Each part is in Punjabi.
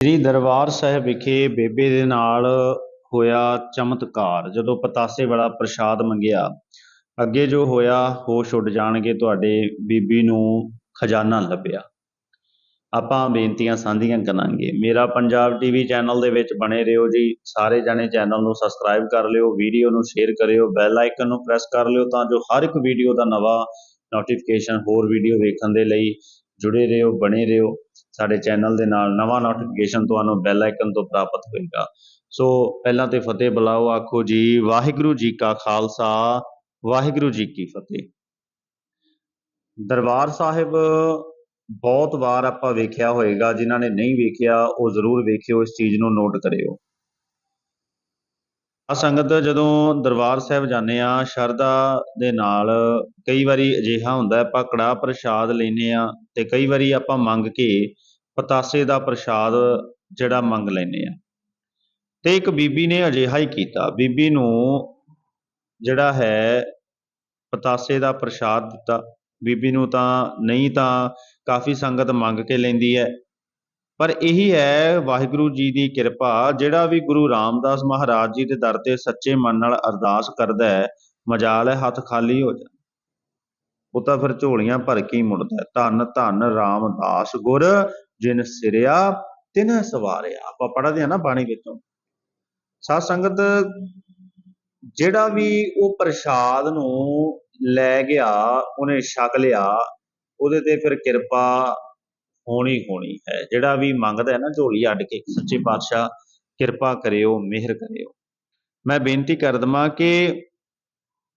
ਸ੍ਰੀ ਦਰਬਾਰ ਸਾਹਿਬ ਵਿਖੇ ਬੇਬੇ ਦੇ ਨਾਲ ਹੋਇਆ ਚਮਤਕਾਰ, ਜਦੋਂ ਪਤਾਸੇ ਵਾਲਾ ਪ੍ਰਸ਼ਾਦ ਮੰਗਿਆ, ਅੱਗੇ ਜੋ ਹੋਇਆ, ਹੋਸ਼ ਉੱਡ ਜਾਣਗੇ ਤੁਹਾਡੇ ਬੀਬੀ ਨੂੰ ਖਜ਼ਾਨਾ ਲੱਭਿਆ। ਆਪਾਂ ਬੇਨਤੀਆਂ ਸਾਂਝੀਆਂ ਕਰਾਂਗੇ। ਮੇਰਾ ਪੰਜਾਬ ਟੀਵੀ ਚੈਨਲ ਦੇ ਵਿੱਚ ਬਣੇ ਰਹੋ ਜੀ। ਸਾਰੇ ਜਾਣੇ ਚੈਨਲ ਨੂੰ ਸਬਸਕ੍ਰਾਈਬ ਕਰ ਲਿਓ, ਵੀਡੀਓ ਨੂੰ ਸ਼ੇਅਰ ਕਰਿਓ ਬੈਲ ਆਈਕਨ ਨੂੰ ਪ੍ਰੈਸ ਕਰ ਲਿਓ ਤਾਂ ਜੋ ਹਰ ਇੱਕ ਵੀਡੀਓ ਦਾ ਨਵਾਂ ਨੋਟੀਫਿਕੇਸ਼ਨ ਹੋਰ ਵੀਡੀਓ ਵੇਖਣ ਦੇ ਲਈ ਜੁੜੇ ਰਹੋ, ਬਣੇ ਰਹੋ। ਸਾਡੇ ਚੈਨਲ ਦੇ ਨਾਲ ਨਵਾਂ ਨੋਟੀਫਿਕੇਸ਼ਨ ਤੁਹਾਨੂੰ ਬੈਲ ਆਈਕਨ ਤੋਂ ਪ੍ਰਾਪਤ ਹੋਏਗਾ। ਸੋ ਪਹਿਲਾਂ ਤੇ ਫਤਿਹ ਬੁਲਾਓ, ਆਖੋ ਜੀ, ਵਾਹਿਗੁਰੂ ਜੀ ਕਾ ਖਾਲਸਾ, ਵਾਹਿਗੁਰੂ ਜੀ ਕੀ ਫਤਿਹ। ਦਰਬਾਰ ਸਾਹਿਬ, ਬਹੁਤ ਵਾਰ ਆਪਾਂ ਵੇਖਿਆ ਹੋਏਗਾ, ਜਿਨ੍ਹਾਂ ਨੇ ਨਹੀਂ ਵੇਖਿਆ, ਉਹ ਜ਼ਰੂਰ ਵੇਖਿਓ, ਇਸ ਚੀਜ਼ ਨੂੰ ਨੋਟ ਕਰਿਓ। ਆ ਸੰਗਤ, ਜਦੋਂ ਦਰਬਾਰ ਸਾਹਿਬ ਜਾਂਦੇ ਆ, ਸ਼ਰਧਾ ਦੇ ਨਾਲ ਕਈ ਵਾਰੀ ਅਜਿਹਾ ਹੁੰਦਾ, ਆਪਾਂ ਕੜਾਹ ਪ੍ਰਸ਼ਾਦ ਲੈਨੇ ਆ, ਤੇ ਕਈ ਵਾਰੀ ਆਪਾਂ ਮੰਗ ਕੇ ਪਤਾਸੇ ਦਾ ਪ੍ਰਸ਼ਾਦ ਜਿਹੜਾ ਮੰਗ ਲੈਨੇ ਆ। ਤੇ ਇੱਕ ਬੀਬੀ ਨੇ ਅਜਿਹਾ ਹੀ ਕੀਤਾ। ਬੀਬੀ ਨੂੰ ਜਿਹੜਾ ਹੈ ਪਤਾਸੇ ਦਾ ਪ੍ਰਸ਼ਾਦ ਦਿੱਤਾ। ਬੀਬੀ ਨੂੰ ਤਾਂ ਨਹੀਂ ਤਾਂ ਕਾਫੀ ਸੰਗਤ ਮੰਗ ਕੇ ਲੈਂਦੀ ਹੈ। ਪਰ ਇਹੀ ਹੈ ਵਾਹਿਗੁਰੂ ਜੀ ਦੀ ਕਿਰਪਾ, ਜਿਹੜਾ ਵੀ ਗੁਰੂ ਰਾਮਦਾਸ ਮਹਾਰਾਜ ਜੀ ਦੇ ਦਰ ਤੇ ਸੱਚੇ ਮਨ ਨਾਲ ਅਰਦਾਸ ਕਰਦਾ ਹੈ, ਮਜਾਲ ਹੈ, ਹੱਥ ਖਾਲੀ ਹੋ ਜਾਂਦਾ ਉਹ ਤਾਂ ਫਿਰ ਝੋਲੀਆਂ ਭਰ ਕੇ ਹੀ ਮੁੜਦਾ ਹੈ। ਧੰਨ ਧੰਨ ਰਾਮਦਾਸ ਗੁਰ ਜਿਨ ਸਿਰਿਆ, ਤਿਨ ਸਵਾਰਿਆ। ਆਪਾਂ ਪੜ੍ਹਦੇ ਆ ਨਾ ਬਾਣੀ ਵਿੱਚੋਂ। ਸਾਧ ਸੰਗਤ, ਜਿਹੜਾ ਵੀ ਉਹ ਪ੍ਰਸ਼ਾਦ ਨੂੰ ਲੈ ਗਿਆ, ਉਹਨੇ ਛਕ ਲਿਆ, ਉਹਦੇ ਤੇ ਫਿਰ ਕਿਰਪਾ ਹੋਣੀ ਹੋਣੀ ਹੈ। ਜਿਹੜਾ ਵੀ ਮੰਗਦਾ ਹੈ ਨਾ ਝੋਲੀ ਅੱਡ ਕੇ, ਸੱਚੇ ਪਾਤਸ਼ਾਹ, ਕਿਰਪਾ ਕਰਿਓ, ਮਿਹਰ ਕਰਿਓ। ਮੈਂ ਬੇਨਤੀ ਕਰ ਦਵਾਂ ਕਿ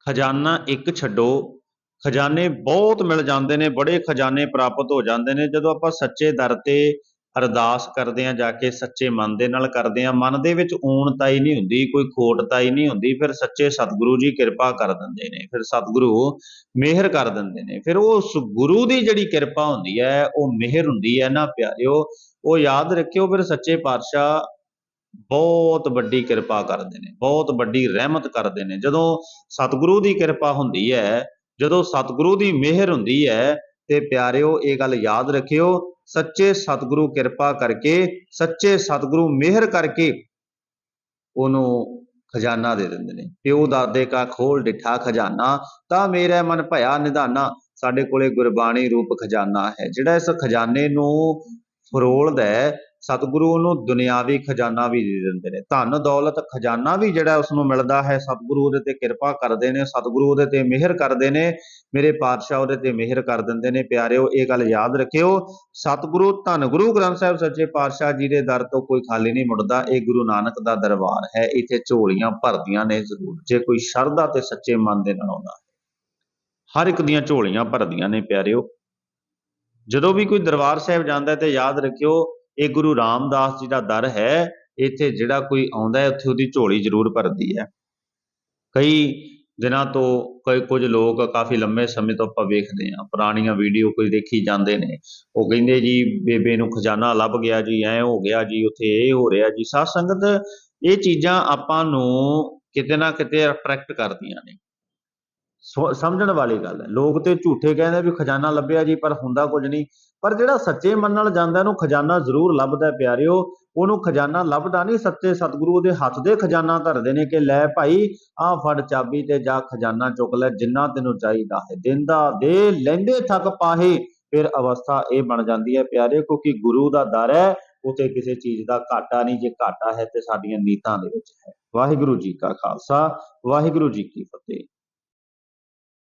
ਖਜ਼ਾਨਾ ਇੱਕ ਛੱਡੋ। ਖਜ਼ਾਨੇ ਬਹੁਤ ਮਿਲ ਜਾਂਦੇ ਨੇ, ਬੜੇ ਖਜ਼ਾਨੇ ਪ੍ਰਾਪਤ ਹੋ ਜਾਂਦੇ ਨੇ। ਜਦੋਂ ਆਪਾਂ ਸੱਚੇ ਦਰ ਤੇ ਅਰਦਾਸ ਕਰਦੇ ਆ ਜਾ ਕੇ ਸੱਚੇ ਮਨ ਦੇ ਨਾਲ ਕਰਦੇ ਆ ਮਨ ਦੇ ਵਿੱਚ ਊਣਤਾ ਹੀ ਨਹੀਂ ਹੁੰਦੀ, ਕੋਈ ਖੋਟਤਾ ਹੀ ਨਹੀਂ ਹੁੰਦੀ, ਫਿਰ ਸੱਚੇ ਸਤਿਗੁਰੂ ਜੀ ਕਿਰਪਾ ਕਰ ਦਿੰਦੇ ਨੇ, ਫਿਰ ਸਤਿਗੁਰੂ ਮਿਹਰ ਕਰ ਦਿੰਦੇ ਨੇ। ਫਿਰ ਉਹ ਗੁਰੂ ਦੀ ਜਿਹੜੀ ਕਿਰਪਾ ਹੁੰਦੀ ਹੈ, ਉਹ ਮਿਹਰ ਹੁੰਦੀ ਹੈ। ਨਾ ਪਿਆਰਿਓ, ਉਹ ਯਾਦ ਰੱਖਿਓ, ਫਿਰ ਸੱਚੇ ਪਾਤਸ਼ਾਹ ਬਹੁਤ ਵੱਡੀ ਕਿਰਪਾ ਕਰਦੇ ਨੇ, ਬਹੁਤ ਵੱਡੀ ਰਹਿਮਤ ਕਰਦੇ ਨੇ। ਜਦੋਂ ਸਤਿਗੁਰੂ ਦੀ ਕਿਰਪਾ ਹੁੰਦੀ ਹੈ ਜਦੋਂ ਸਤਿਗੁਰੂ ਦੀ ਮਿਹਰ ਹੁੰਦੀ ਹੈ ਤੇ ਪਿਆਰਿਓ, ਇਹ ਗੱਲ ਯਾਦ ਰੱਖਿਓ, ਸੱਚੇ ਸਤਿਗੁਰੂ ਕਿਰਪਾ ਕਰਕੇ, ਸੱਚੇ ਸਤਿਗੁਰੂ ਮਿਹਰ ਕਰਕੇ ਉਹਨੂੰ ਖਜ਼ਾਨਾ ਦੇ ਦਿੰਦੇ ਨੇ। ਪਿਓ ਦਾਦੇ ਕਾ ਖੋਲ ਡਿਠਾ ਖਜ਼ਾਨਾ, ਤਾਂ ਮੇਰਾ ਮਨ ਭਇਆ ਨਿਧਾਨਾ। ਸਾਡੇ ਕੋਲੇ ਗੁਰਬਾਣੀ ਰੂਪ ਖਜ਼ਾਨਾ ਹੈ। ਜਿਹੜਾ ਇਸ ਖਜ਼ਾਨੇ ਨੂੰ ਫਰੋਲਦਾ ਹੈ ਸਤਿਗੁਰੂ ਉਹਨੂੰ ਦੁਨਿਆਵੀ ਖਜ਼ਾਨਾ ਵੀ ਦੇ ਦਿੰਦੇ ਨੇ। ਧਨ, ਦੌਲਤ, ਖਜ਼ਾਨਾ ਵੀ ਜਿਹੜਾ ਉਸ ਨੂੰ ਮਿਲਦਾ ਹੈ, ਸਤਿਗੁਰੂ ਉਹਦੇ ਤੇ ਕਿਰਪਾ ਕਰਦੇ ਨੇ, ਸਤਿਗੁਰੂ ਉਹਦੇ ਤੇ ਮਿਹਰ ਕਰਦੇ ਨੇ, ਮੇਰੇ ਪਾਤਸ਼ਾਹ ਉਹਦੇ ਤੇ ਮਿਹਰ ਕਰ ਦਿੰਦੇ ਨੇ, ਪਿਆਰਿਓ, ਇਹ ਗੱਲ ਯਾਦ ਰੱਖਿਓ, ਸਤਿਗੁਰੂ ਧੰਨ ਗੁਰੂ ਗ੍ਰੰਥ ਸਾਹਿਬ ਸੱਚੇ ਪਾਤਸ਼ਾਹ ਜੀ ਦੇ ਦਰ ਤੋਂ ਕੋਈ ਖਾਲੀ ਨਹੀਂ ਮੁੜਦਾ, ਇਹ ਗੁਰੂ ਨਾਨਕ ਦਾ ਦਰਬਾਰ ਹੈ, ਇੱਥੇ ਝੋਲੀਆਂ ਭਰਦੀਆਂ ਨੇ ਜ਼ਰੂਰ, ਜੇ ਕੋਈ ਸ਼ਰਧਾ ਤੇ ਸੱਚੇ ਮਨ ਦੇ ਨਾਲ ਆਉਂਦਾ ਹੈ। ਹਰ ਇੱਕ ਦੀਆਂ ਝੋਲੀਆਂ ਭਰਦੀਆਂ ਨੇ ਪਿਆਰਿਓ। ਜਦੋਂ ਵੀ ਕੋਈ ਦਰਬਾਰ ਸਾਹਿਬ ਜਾਂਦਾ ਤੇ ਯਾਦ ਰੱਖਿਓ ਇਹ ਗੁਰੂ ਰਾਮਦਾਸ ਜੀ ਦਾ ਦਰ ਹੈ, ਇੱਥੇ ਜਿਹੜਾ ਕੋਈ ਆਉਂਦਾ ਹੈ, ਉੱਥੇ ਉਹਦੀ ਝੋਲੀ ਜ਼ਰੂਰ ਭਰਦੀ ਹੈ। ਕਈ ਦਿਨਾਂ ਤੋਂ ਕਈ ਕੁਝ ਲੋਕ ਕਾਫੀ ਲੰਮੇ ਸਮੇਂ ਤੋਂ ਆਪਾਂ ਵੇਖਦੇ ਹਾਂ, ਪੁਰਾਣੀਆਂ ਵੀਡੀਓ ਕੋਈ ਦੇਖੀ ਜਾਂਦੇ ਨੇ। ਉਹ ਕਹਿੰਦੇ ਜੀ, ਬੇਬੇ ਨੂੰ ਖਜ਼ਾਨਾ ਲੱਭ ਗਿਆ ਜੀ, ਐ ਹੋ ਗਿਆ ਜੀ, ਉੱਥੇ ਇਹ ਹੋ ਰਿਹਾ ਜੀ। ਸਾਧ ਸੰਗਤ, ਇਹ ਚੀਜ਼ਾਂ ਆਪਾਂ ਨੂੰ ਕਿਤੇ ਨਾ ਕਿਤੇ ਅਟਰੈਕਟ ਕਰਦੀਆਂ ਨੇ। ਸਮਝਣ ਵਾਲੀ ਗੱਲ ਹੈ। ਲੋਕ ਤੇ ਝੂਠੇ ਕਹਿੰਦੇ ਵੀ ਖਜ਼ਾਨਾ ਲੱਭਿਆ ਜੀ, ਪਰ ਹੁੰਦਾ ਕੁਝ ਨਹੀਂ। ਪਰ ਜਿਹੜਾ ਸੱਚੇ ਮਨ ਨਾਲ ਜਾਂਦਾ ਉਹਨੂੰ ਖਜ਼ਾਨਾ ਜ਼ਰੂਰ ਲੱਭਦਾ ਹੈ, ਪਿਆਰਿਓ। ਉਹਨੂੰ ਖਜ਼ਾਨਾ ਲੱਭਦਾ ਨਹੀਂ, ਸੱਚੇ ਸਤਿਗੁਰੂ ਦੇ ਹੱਥ ਦੇ ਖਜ਼ਾਨਾ ਧਰਦੇ ਨੇ ਕਿ ਲੈ ਭਾਈ ਆਹ ਫੜ ਚਾਬੀ ਤੇ ਜਾ ਖਜ਼ਾਨਾ ਚੁੱਕ ਲੈ, ਜਿੰਨਾ ਤੈਨੂੰ ਚਾਹੀਦਾ ਹੈ। ਦਿੰਦਾ ਦੇ ਲੈਂਦੇ ਥੱਕ ਪਾਹੇ, ਫਿਰ ਅਵਸਥਾ ਇਹ ਬਣ ਜਾਂਦੀ ਹੈ ਪਿਆਰੇ ਕਿਉਂਕਿ ਗੁਰੂ ਦਾ ਦਰ ਹੈ ਉਤੇ ਕਿਸੇ ਚੀਜ਼ ਦਾ ਘਾਟਾ ਨਹੀਂ। ਜੇ ਘਾਟਾ ਹੈ ਤੇ ਸਾਡੀਆਂ ਨੀਤਾਂ ਦੇ ਵਿੱਚ ਹੈ। ਵਾਹਿਗੁਰੂ ਜੀ ਕਾ ਖਾਲਸਾ, ਵਾਹਿਗੁਰੂ ਜੀ ਕੀ ਫਤਿਹ।